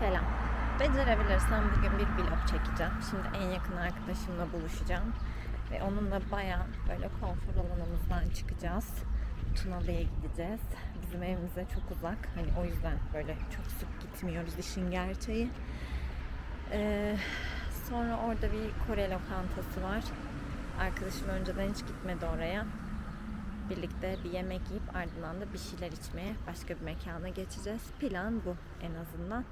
Selam. Becerebilirsem bugün bir vlog çekeceğim. Şimdi en yakın arkadaşımla buluşacağım. Ve onunla baya böyle konfor alanımızdan çıkacağız. Tunalı'ya gideceğiz. Bizim evimize çok uzak. Hani o yüzden böyle çok sık gitmiyoruz işin gerçeği. Ee, sonra orada bir Kore lokantası var. Arkadaşım önceden hiç gitmedi oraya. Birlikte bir yemek yiyip ardından da bir şeyler içmeye başka bir mekana geçeceğiz. Plan bu en azından.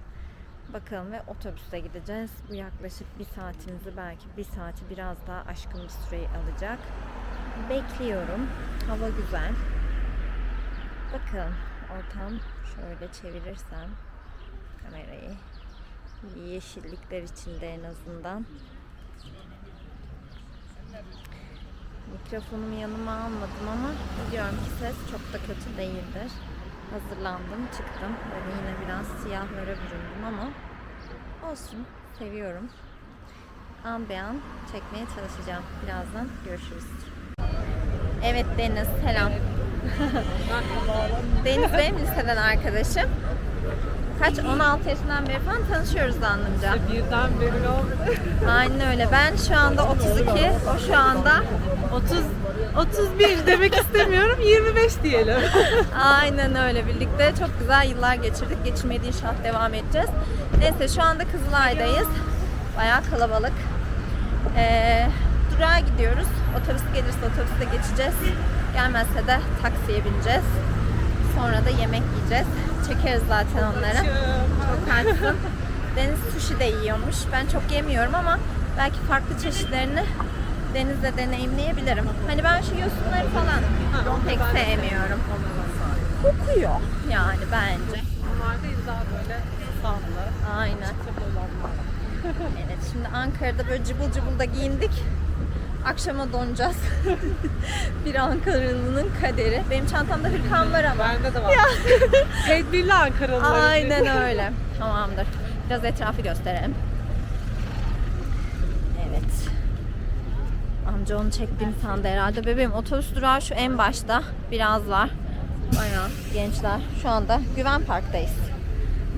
Bakalım ve otobüste gideceğiz. Bu yaklaşık bir saatimizi belki bir saati biraz daha aşkın bir süreyi alacak. Bekliyorum. Hava güzel. Bakalım ortam şöyle çevirirsem kamerayı yeşillikler içinde en azından. Mikrofonumu yanıma almadım ama biliyorum ki ses çok da kötü değildir. Hazırlandım, çıktım. Böyle yine biraz siyahlara büründüm ama olsun, seviyorum. An be an çekmeye çalışacağım. Birazdan görüşürüz. Evet Deniz, selam. Deniz benim liseden arkadaşım. Kaç? 16 yaşından beri falan tanışıyoruz anlamca. Birden belli oldu. Aynen öyle. Ben şu anda 32, o şu anda 30 31 demek istemiyorum 25 diyelim. Aynen öyle. Birlikte çok güzel yıllar geçirdik. Geçirmeye de inşallah devam edeceğiz. Neyse şu anda Kızılay'dayız. Bayağı kalabalık. Ee, durağa gidiyoruz. Otobüs gelirse otobüste geçeceğiz. Gelmezse de taksiye bineceğiz. Sonra da yemek yiyeceğiz. Çekeriz zaten onları. Çok açsın. Deniz sushi de yiyormuş. Ben çok yemiyorum ama belki farklı çeşitlerini denizde deneyimleyebilirim. Hani ben şu yosunları falan pek sevmiyorum. Kokuyor yani bence. Bunlar değil daha böyle sağlıklı. Aynen. Evet şimdi Ankara'da böyle cıbıl cıbıl da giyindik. Akşama donacağız. bir Ankaralı'nın kaderi. Benim çantamda hırkam var ama. Bende de var. Tedbirli Ankaralılar. Aynen öyle. Tamamdır. Biraz etrafı gösterelim. Evet. Amca onu çektiğimi sandı herhalde. Bebeğim otobüs durağı şu en başta. Biraz var. Bayağı gençler. Şu anda Güven Park'tayız.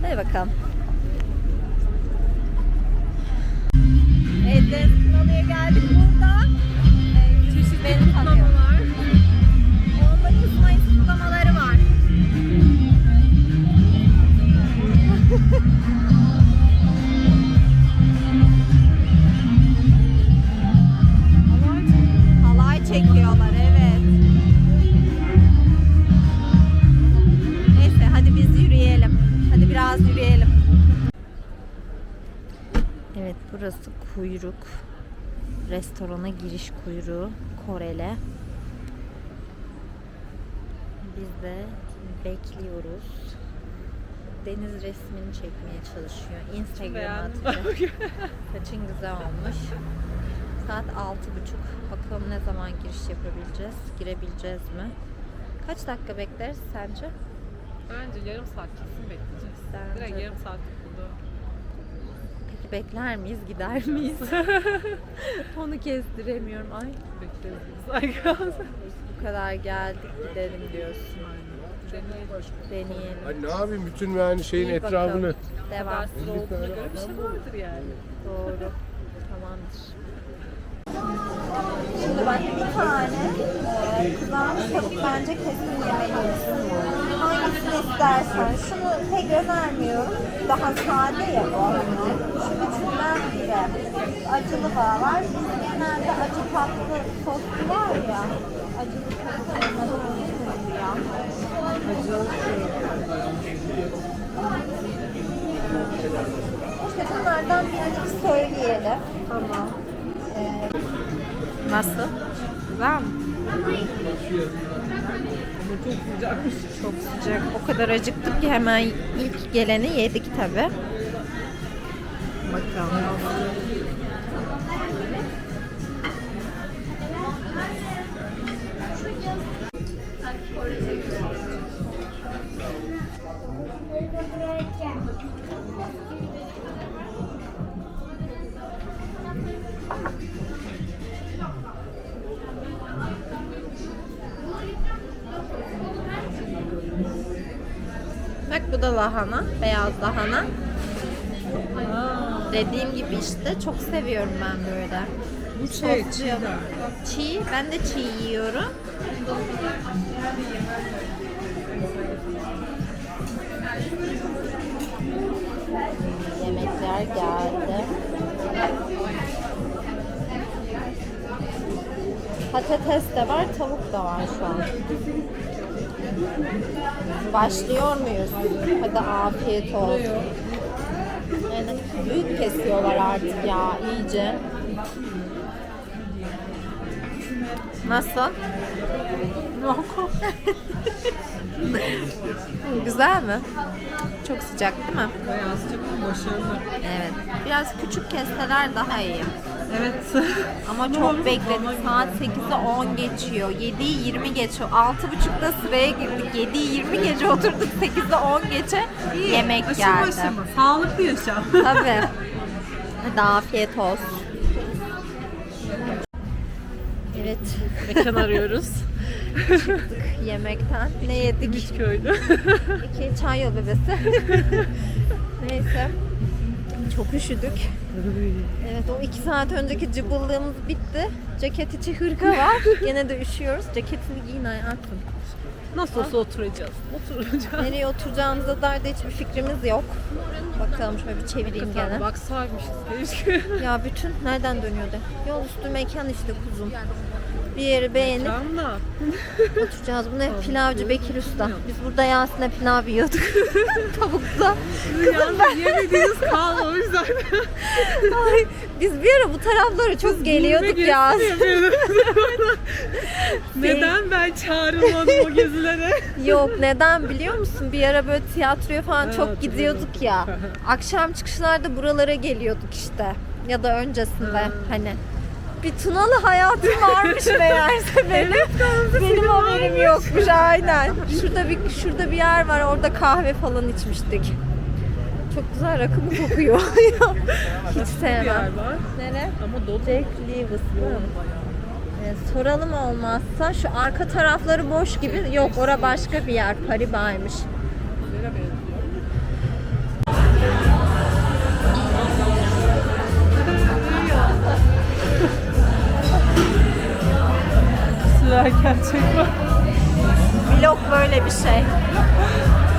Hadi bakalım. Evet, Kınalı'ya geldik burada. Ee, Çeşitli kutlamalar. 19 Mayıs kutlamaları var. Halay çekiyorlar evet. Neyse hadi biz yürüyelim. Hadi biraz yürüyelim. Evet burası kuyruk. Restorana giriş kuyruğu Koreli. Biz de bekliyoruz. Deniz resmini çekmeye çalışıyor. Instagram'a atacak. Saçın güzel olmuş. Saat altı buçuk. Bakalım ne zaman giriş yapabileceğiz? Girebileceğiz mi? Kaç dakika bekleriz sence? Bence yarım saat kesin bekleyeceğiz. Bence Direkt yarım saat burada. Bekler miyiz? Gider miyiz? Onu kestiremiyorum. Ay Bekleriz biz. Ay bu kadar geldik gidelim diyorsun. Deneyelim. Hani ne yapayım bütün yani şeyin İyi bakalım. etrafını. Devam. Olduğuna göre bir şey vardır yani. Doğru. Tamamdır. Şimdi bak bir tane e, kızarmış tavuk bence kesin yemeliyiz. Hangisini istersen. Şunu pek önermiyorum. Daha sade ya bu. Şu üçünden biri. Acılı da var. Biz genelde acı tatlı soslu var ya. Acılı tatlı onları unutmayın ya. İşte bunlardan birazcık söyleyelim. Tamam. Nasıl? Güzel mi? Ama çok sıcakmış. Çok sıcak. O kadar acıktık ki hemen ilk geleni yedik tabi. Bakalım. Bu da lahana. Beyaz lahana. Dediğim gibi işte çok seviyorum ben böyle. Bu şey Soslu çiğ. Çiğ, ben de çiğ yiyorum. Yemekler geldi. Patates de var, tavuk da var şu an. Başlıyor muyuz? Hadi afiyet olsun. Yani büyük kesiyorlar artık ya iyice. Nasıl? Güzel mi? Çok sıcak değil mi? Bayağı sıcak ama başarılı. Evet. Biraz küçük kesseler daha iyi. Evet. Ama çok bekledik. Saat 8'de 10 geçiyor. 7'yi 20 geçiyor. 6.30'da sıraya girdik. 7'yi 20 gece oturduk. 8'de 10 geçe yemek Aşama geldi. aşama. Sağlıklı yaşam. Tabii. Hadi afiyet olsun. Evet. Mekan arıyoruz. Yemekten ne yedik? Üsköy'de. İki çay yol bebesi. Neyse. Çok üşüdük. Evet o iki saat önceki cıbıllığımız bitti. Ceket içi hırka var. Gene de üşüyoruz. Ceketini giyin hayatım. Nasıl olsa oturacağız. Oturacağız. Nereye oturacağımıza dair de hiçbir fikrimiz yok. Bakalım şöyle bir çevireyim gene. Bak sarmışız keşke. Ya bütün nereden dönüyordu? Yol üstü mekan işte kuzum. Bir yeri beğenip da. oturacağız. Bu ne? Pilavcı Bekir Usta. Biz burada Yasin'e pilav yiyorduk. Tavukla. Yalnız yemediğiniz kalmamış zaten. Ay, biz bir ara bu taraflara çok geliyorduk ya. Neden ben çağrılmadım o gezilere? Yok neden biliyor musun? Bir ara böyle tiyatroya falan çok gidiyorduk ya. Akşam çıkışlarda buralara geliyorduk işte. Ya da öncesinde Ha. hani. Bir Tunalı hayatım varmış meğerse benim. benim haberim yokmuş aynen. Şurada bir şurada bir yer var. Orada kahve falan içmiştik. Çok güzel rakı mı kokuyor? Hiç Bir sevmem. yer var. Nere? Ama dolu. Jack Lewis. Evet, soralım olmazsa şu arka tarafları boş gibi. Yok ora başka bir yer. Pariba'ymış. Sürerken çekme. Vlog böyle bir şey.